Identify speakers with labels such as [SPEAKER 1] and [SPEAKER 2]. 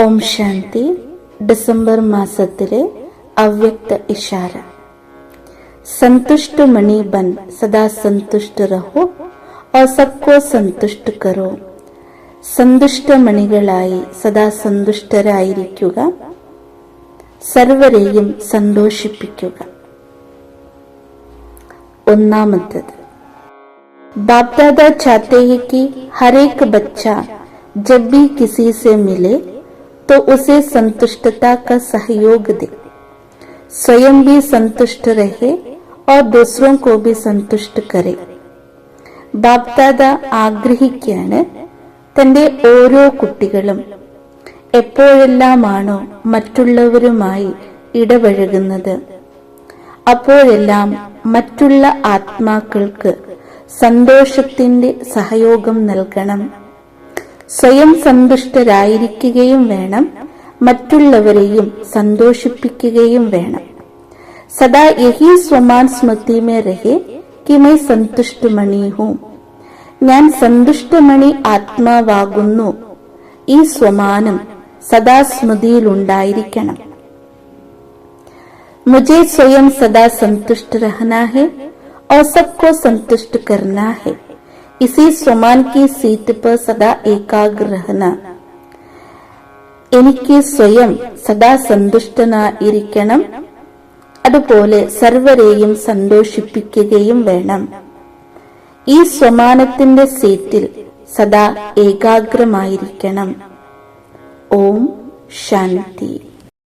[SPEAKER 1] Om Shanti December മാസത്തിലെ അവ്യക്ത ഇഷാര संतुष्ट मणि बन सदा संतुष्ट रहो और सबको संतुष्ट करो സന്തുഷ്ട മണികളായി സദാ സന്തുഷ്ടരായിരിക്കുക സർവരെയും സന്തോഷിപ്പിക്കുക ഒന്നാമത്തത് बाप दादा चाहते हैं कि हर एक बच्चा जब भी किसी से मिले तो उसे संतुष्टता का सहयोग दे स्वयं भी संतुष्ट रहे और दूसरों को भी संतुष्ट करे ബാപ്ദാദ ആഗ്രഹിക്കാണ് തന്റെ ഓരോ കുട്ടികളും എപ്പോഴെല്ലാമാണോ മറ്റുള്ളവരുമായി ഇടപഴകുന്നത് അപ്പോഴെല്ലാം മറ്റുള്ള ആത്മാക്കൾക്ക് സന്തോഷത്തിന്റെ സഹയോഗം നൽകണം സ്വയം സന്തുഷ്ടരായിരിക്കുകയും വേണം മറ്റുള്ളവരെയും സന്തോഷിപ്പിക്കുകയും വേണം സദാ യഹി സ്വമാൻ സ്മൃതി മേ രഹെ कि मैं സന്തുഷ്ടമണി ഹൂം ഞാൻ സന്തുഷ്ടമണി ആത്മാവാകുന്നു ഈ സ്വമാനം സദാ സ്മൃതിയിലുണ്ടായിരിക്കണം मुझे स्वयं सदा संतुष्ट रहना है और सबको संतुष्ट करना है इसी स्वमान की सीट पर सदा एकाग्र रहना എനിക്ക് സ്വയം സദാ സന്തുഷ്ടനായിരിക്കണം അതുപോലെ സർവരെയും സന്തോഷിപ്പിക്കുകയും വേണം ഈ സ്വമാനത്തിന്റെ സീറ്റിൽ സദാ ഏകാഗ്രമായിരിക്കണം ഓം ശാന്തി